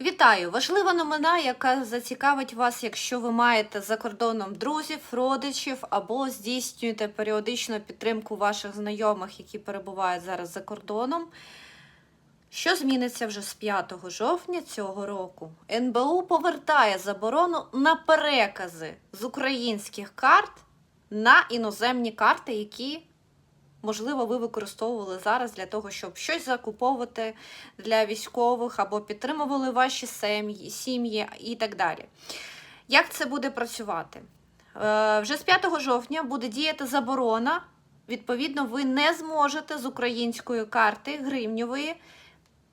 Вітаю! Важлива новина, яка зацікавить вас, якщо ви маєте за кордоном друзів, родичів або здійснюєте періодичну підтримку ваших знайомих, які перебувають зараз за кордоном. Що зміниться вже з 5 жовтня цього року? НБУ повертає заборону на перекази з українських карт на іноземні карти, які можливо, ви використовували зараз для того, щоб щось закуповувати для військових або підтримували ваші сім'ї, і так далі. Як це буде працювати? Е, Вже з 5 жовтня буде діяти заборона. Відповідно, ви не зможете з української карти гривньової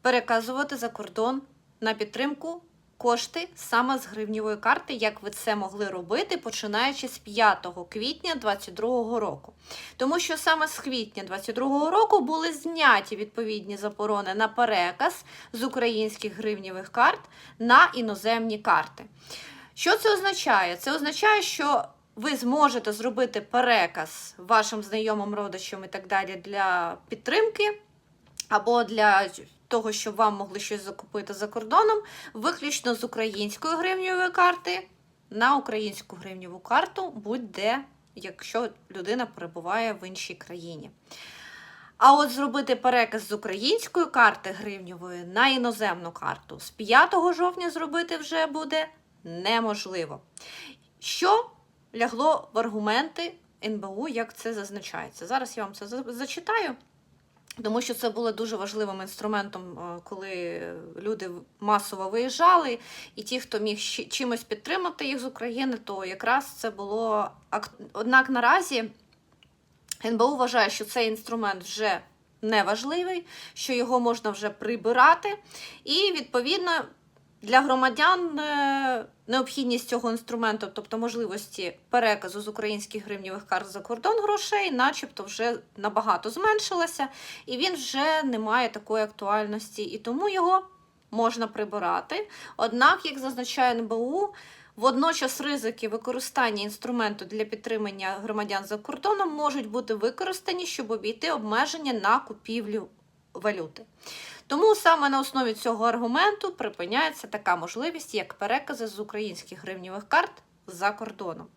переказувати за кордон на підтримку кошти саме з гривнівої карти, як ви це могли робити, починаючи з 5 квітня 2022 року. Тому що саме з квітня 2022 року були зняті відповідні заборони на переказ з українських гривнівих карт на іноземні карти. Що це означає? Це означає, що ви зможете зробити переказ вашим знайомим, родичам і так далі для підтримки або для того, щоб вам могли щось закупити за кордоном, виключно з української гривневої карти на українську гривневу карту, будь-де, якщо людина перебуває в іншій країні. А от зробити переказ з української карти гривневої на іноземну карту з 5 жовтня зробити вже буде неможливо. Що лягло в аргументи НБУ, як це зазначається? Зараз я вам це зачитаю. Тому що це було дуже важливим інструментом, е, коли люди масово виїжджали, і ті, хто міг чимось підтримати їх з України, то якраз це було однак наразі НБУ вважає, що цей інструмент вже не важливий, що його можна вже прибирати, і відповідно. Для громадян е, необхідність цього інструменту, тобто можливості переказу з українських гривнівих карт за кордон грошей, начебто вже набагато зменшилася, і він вже не має такої актуальності, і тому його можна прибирати. Однак, як зазначає НБУ, водночас ризики використання інструменту для підтримання громадян за кордоном можуть бути використані, щоб обійти обмеження на купівлю валюти. Тому саме на основі цього аргументу припиняється така можливість, як перекази з українських гривнівих карт за кордоном.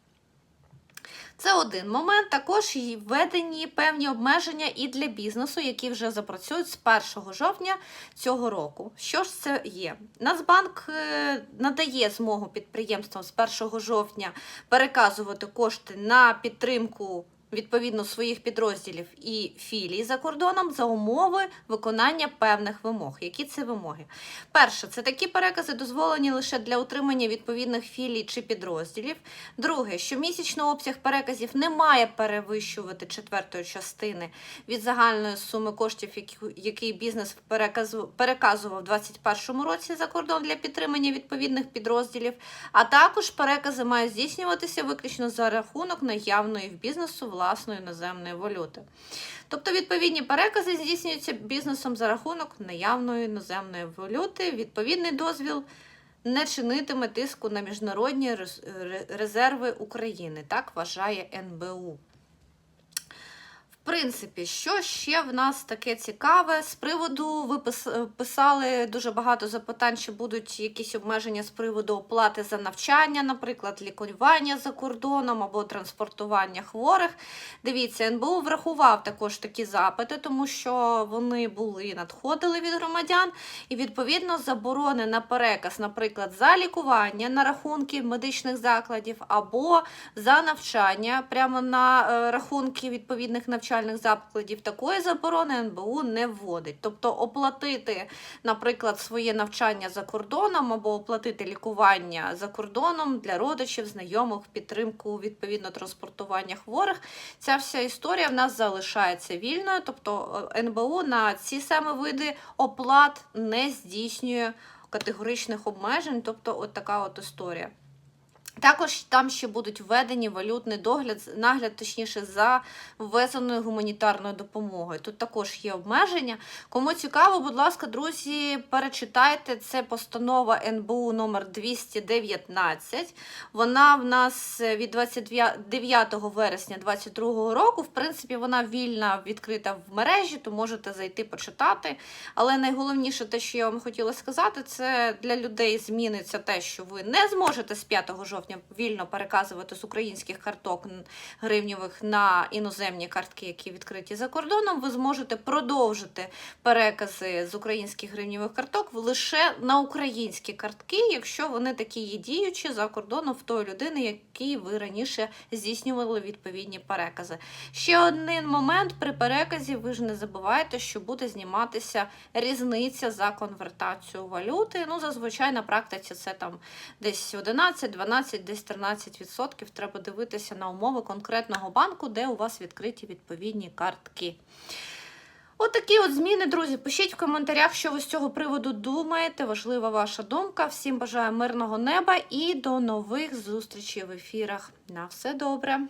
Це один момент. Також введені певні обмеження і для бізнесу, які вже запрацюють з 1 жовтня цього року. Що ж це є? Нацбанк е, надає змогу підприємствам з 1 жовтня переказувати кошти на підтримку. Відповідно своїх підрозділів і філій за кордоном за умови виконання певних вимог. Які це вимоги? Перше, це такі перекази дозволені лише для утримання відповідних філій чи підрозділів. Друге, що місячний обсяг переказів не має перевищувати четвертої частини від загальної суми коштів, який бізнес переказував у 2021 році за кордон для підтримання відповідних підрозділів. А також перекази мають здійснюватися виключно за рахунок наявної в бізнесу власної іноземної валюти. Тобто відповідні перекази здійснюються бізнесом за рахунок наявної іноземної валюти. Відповідний дозвіл не чинитиме тиску на міжнародні резерви України, так вважає НБУ. Принципі, що ще в нас таке цікаве? З приводу ви писали дуже багато запитань, чи будуть якісь обмеження з приводу оплати за навчання, наприклад, лікування за кордоном або транспортування хворих. Дивіться, НБУ врахував також такі запити, тому що вони були і надходили від громадян, і відповідно заборони на переказ, наприклад, за лікування на рахунки медичних закладів або за навчання прямо на е, рахунки відповідних навчальних закладів. Такої заборони НБУ не вводить. Тобто оплатити, наприклад, своє навчання за кордоном або оплатити лікування за кордоном для родичів, знайомих, підтримку відповідно транспортування хворих. Ця вся історія в нас залишається вільною. Тобто е, НБУ на ці саме види оплат не здійснює категоричних обмежень. Тобто, от така от історія. Також там ще будуть введені валютний догляд, нагляд, точніше, за ввезеною гуманітарною допомогою. Тут також є обмеження. Кому цікаво, будь ласка, друзі, перечитайте. Це постанова НБУ номер 219. Вона в нас від 29 вересня 2022 року. В принципі, вона вільна, відкрита в мережі, то можете зайти почитати. Але найголовніше, те, що я вам хотіла сказати, це для людей зміниться те, що ви не зможете з 5 жовтня вільно переказувати з українських карток гривнєвих на іноземні картки, які відкриті за кордоном. Ви зможете продовжити перекази з українських гривнєвих карток лише на українські картки, якщо вони такі є діючі за кордоном в тої людини, якій ви раніше здійснювали відповідні перекази. Ще один момент при переказі ви ж не забувайте, що буде зніматися різниця за конвертацію валюти. Ну, зазвичай на практиці це там десь 11, 12, десь 13% Треба дивитися на умови конкретного банку, де у вас відкриті відповідні картки. От такі от зміни, друзі. Пишіть в коментарях, що ви з цього приводу думаєте. Важлива ваша думка. Всім бажаю мирного неба і до нових зустрічей в ефірах. На все добре!